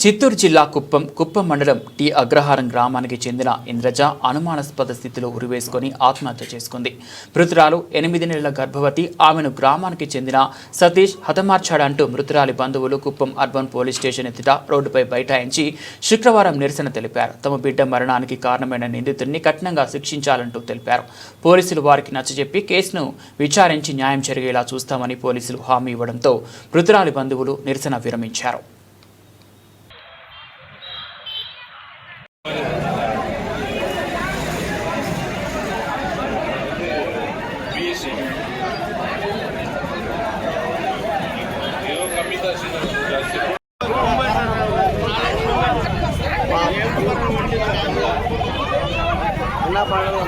చిత్తూరు జిల్లా కుప్పం కుప్పం మండలం టి అగ్రహారం గ్రామానికి చెందిన ఇంద్రజ అనుమానాస్పద స్థితిలో ఉరివేసుకొని ఆత్మహత్య చేసుకుంది. మృతురాలు ఎనిమిది నెలల గర్భవతి. ఆమెను గ్రామానికి చెందిన సతీష్ హతమార్చాడంటూ మృతురాలి బంధువులు కుప్పం అర్బన్ పోలీస్ స్టేషన్ ఎదుట రోడ్డుపై బైఠాయించి శుక్రవారం నిరసన తెలిపారు. తమ బిడ్డ మరణానికి కారణమైన నిందితుడిని కఠినంగా శిక్షించాలంటూ తెలిపారు. పోలీసులు వారికి నచ్చజెప్పి కేసును విచారించి న్యాయం జరిగేలా చూస్తామని పోలీసులు హామీ ఇవ్వడంతో మృతురాలి బంధువులు నిరసన విరమించారు. అన్నా పండుగ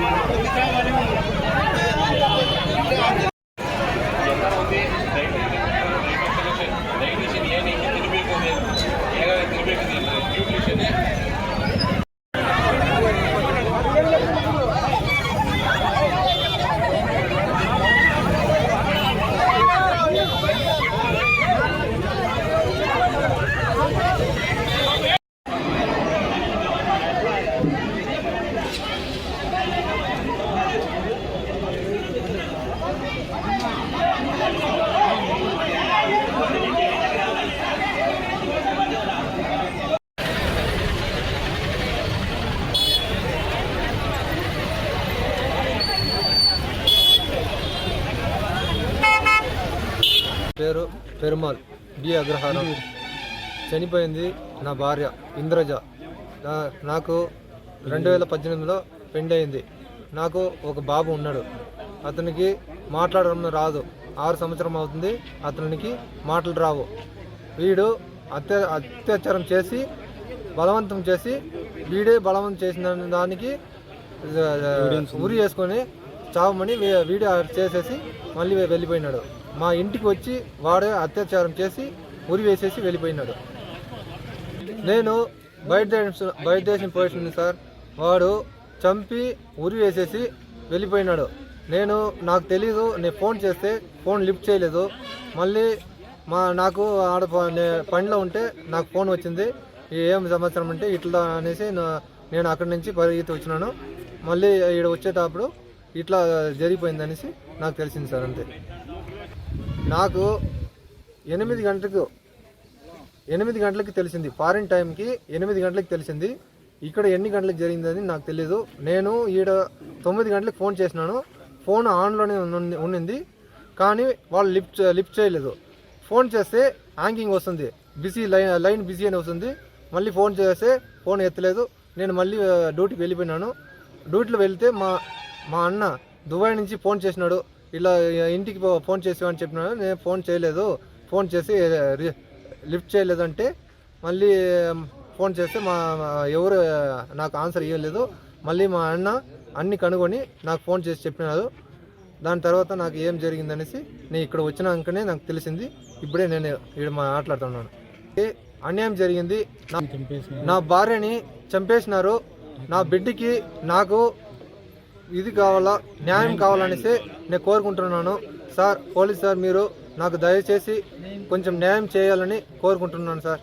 పేరు పెరుమాల్. బి అగ్రహారం. చనిపోయింది నా భార్య ఇంద్రజ. నాకు రెండు వేల పద్దెనిమిదిలో పెండి అయింది నాకు ఒక బాబు ఉన్నాడు. అతనికి మాట్లాడడం రాదు. ఆరు సంవత్సరం అవుతుంది. అతనికి మాటలు రావు. వీడు అత్య అత్యాచారం చేసి బలవంతం చేసి వీడే బలవంతం చేసిన దానికి ఉరి వేసుకొని చావమని వీడియో చేసేసి మళ్ళీ వెళ్ళిపోయినాడు. మా ఇంటికి వచ్చి వాడే అత్యాచారం చేసి ఉరి వేసేసి వెళ్ళిపోయినాడు. నేను బయట దేశం బయట దేశం పోయింది సార్. వాడు చంపి ఉరి వేసేసి వెళ్ళిపోయినాడు. నేను నాకు తెలీదు నేను ఫోన్ చేస్తే ఫోన్ లిఫ్ట్ చేయలేదు. మళ్ళీ మా నాకు ఆడ పనిలో ఉంటే నాకు ఫోన్ వచ్చింది. ఏం సంవత్సరం అంటే ఇట్లా అనేసి నేను అక్కడి నుంచి పరిగెత్తి వచ్చినాను. మళ్ళీ ఇక్కడ వచ్చేటప్పుడు ఇట్లా జరిగిపోయింది అనేసి నాకు తెలిసింది సార్ అంతే. నాకు ఎనిమిది గంటలకు ఎనిమిది గంటలకు తెలిసింది. ఫారిన్ టైంకి ఎనిమిది గంటలకు తెలిసింది. ఇక్కడ ఎన్ని గంటలకు జరిగిందని నాకు తెలియదు నేను ఈడ తొమ్మిది గంటలకు ఫోన్ చేసినాను. ఫోన్ ఆన్లోనే ఉన్ని- ఉన్నింది కానీ వాళ్ళు లిఫ్ట్ లిఫ్ట్ చేయలేదు. ఫోన్ చేస్తే హ్యాంగింగ్ వస్తుంది. బిజీ లైన్ లైన్ బిజీ అని వస్తుంది. మళ్ళీ ఫోన్ చేస్తే ఫోన్ ఎత్తలేదు. నేను మళ్ళీ డ్యూటీకి వెళ్ళిపోయినాను. డ్యూటీలో వెళ్తే మా మా అన్న దుబాయ్ నుంచి ఫోన్ చేసినాడు. ఇలా ఇంటికి ఫోన్ చేసామని చెప్పినాడు. నేను ఫోన్ చేయలేదు. ఫోన్ చేసి లిఫ్ట్ చేయలేదంటే మళ్ళీ ఫోన్ చేస్తే మా ఎవరు నాకు ఆన్సర్ ఇవ్వలేదు మళ్ళీ మా అన్న అన్ని కనుగొని నాకు ఫోన్ చేసి చెప్పినాడు. దాని తర్వాత నాకు ఏం జరిగిందనేసి నేను ఇక్కడ వచ్చినాకనే నాకు తెలిసింది. ఇప్పుడే నేను ఇక్కడ మాట్లాడుతున్నాను ఏ అన్యాయం జరిగింది. నా భార్యని చంపేసినారు. నా బిడ్డకి నాకు ఇది కావాలా? న్యాయం కావాలనేసి నేను కోరుకుంటున్నాను. సార్ పోలీస్ సార్ మీరు నాకు దయచేసి కొంచెం న్యాయం చేయాలని కోరుకుంటున్నాను సార్.